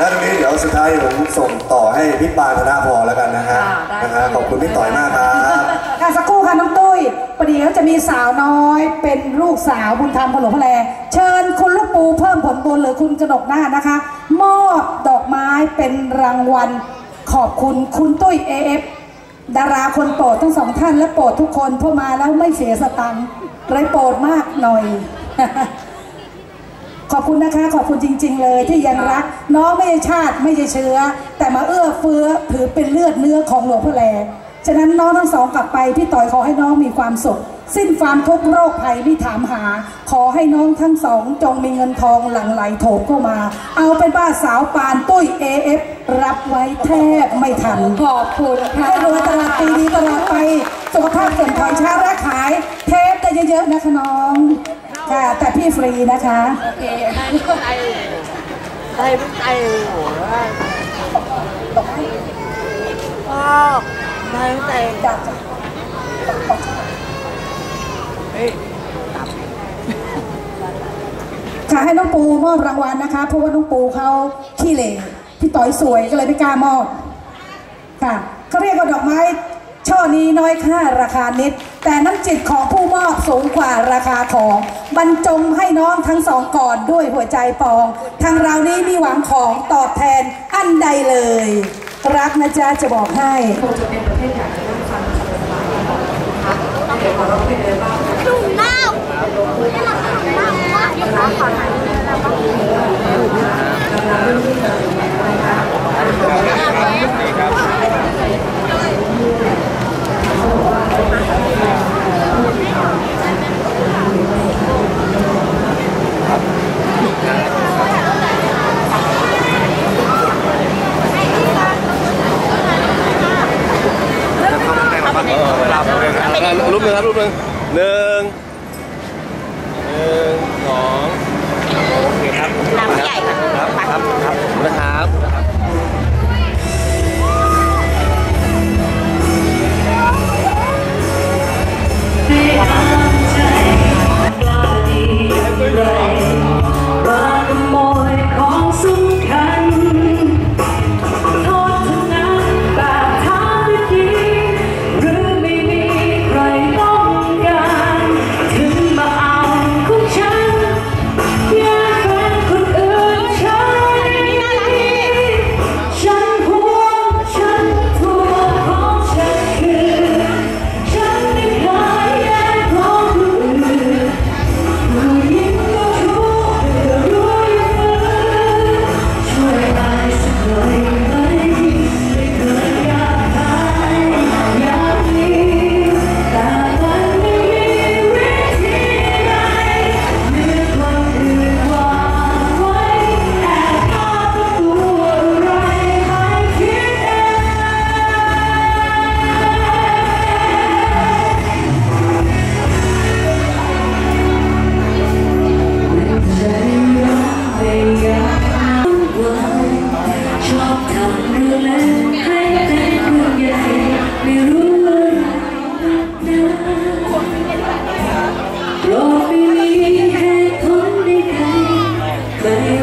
แล้วตรงนี้เดี๋ยวสุดท้ายผมส่งต่อให้พี่ปานธนาพรแล้วกันนะฮะค่ะได้ นะฮะขอบคุณพี่ต่อยมากครับ ค่ะสักครู่ค่ะน้องตุ้ยประเดี๋ยวจะมีสาวน้อย เป็นลูกสาวบุญธรรมพระหลวงพระแลเชิญคุณลูกปูเพิ่มผลบุญหรือคุณกระดกหน้านะคะ มอบดอกไม้เป็นรางวัล ขอบคุณคุณตุ้ยเอฟดาราคนโปรดทั้งสองท่านและโปรดทุกคนเพราะมาแล้วไม่เสียสตังค์เลยโปรดมากหน่อย ขอบคุณนะคะ ขอบคุณจริง ๆ เลยที่ยังรัก น้องไม่ใช่ชาติไม่ใช่เชื้อ แต่มาเอื้อเฟื้อถือเป็นเลือดเนื้อของหลวงพ่อแลฉะนั้นน้องทั้งสองกลับไปพี่ต่อยขอให้น้องมีความสุข สิ้นความทุกข์โรคภัยที่ถามหา ขอให้น้องทั้งสอง จงมีเงินทองหลั่งไหลโถมเข้ามา เอาเป็นบ้าสาวปานตุ้ยเอฟรับไว้แทบไม่ทันขอบคุณค่ะให้รวยตลอดปีนี้ตลอดไปสุขภาพเก่งถอยช้าและขาย เทปจะเยอะๆนะคะน้อง ค่ะ แต่พี่ฟรีนะคะ โอเคได้ลูกไอได้ลูกไอโอ้ยว้าวได้ลูกไอจ้ะจ้ะเฮ้ยค่ะให้น้องปูมอบรางวัลนะคะ เพราะว่าน้องปูเขาขี้เหร่พี่ต่อยสวยก็เลยไม่กล้ามอบค่ะเขาเรียกว่าดอกไม้ช่อ นี้น้อยค่าราคานิด แต่น้ำจิตของผู้มอบสูงกว่าราคาของบรรจงให้น้องทั้งสองก่อนด้วยหัวใจปอง ทางเรานี้มีหวังของตอบแทนอันใดเลย รักนะจ๊ะจะบอกให้จุ่มน้ำให้เราจุ่มน้ำว่าอยู่ร้านขอถ่ายรูปแล้วก็รู ปหนึ่งครับรูปหนึ่งหนึ่งหนึ่งสองโอเคครับน้ำใหญ่ค่ะครับครับ Rock me, head on đi guy,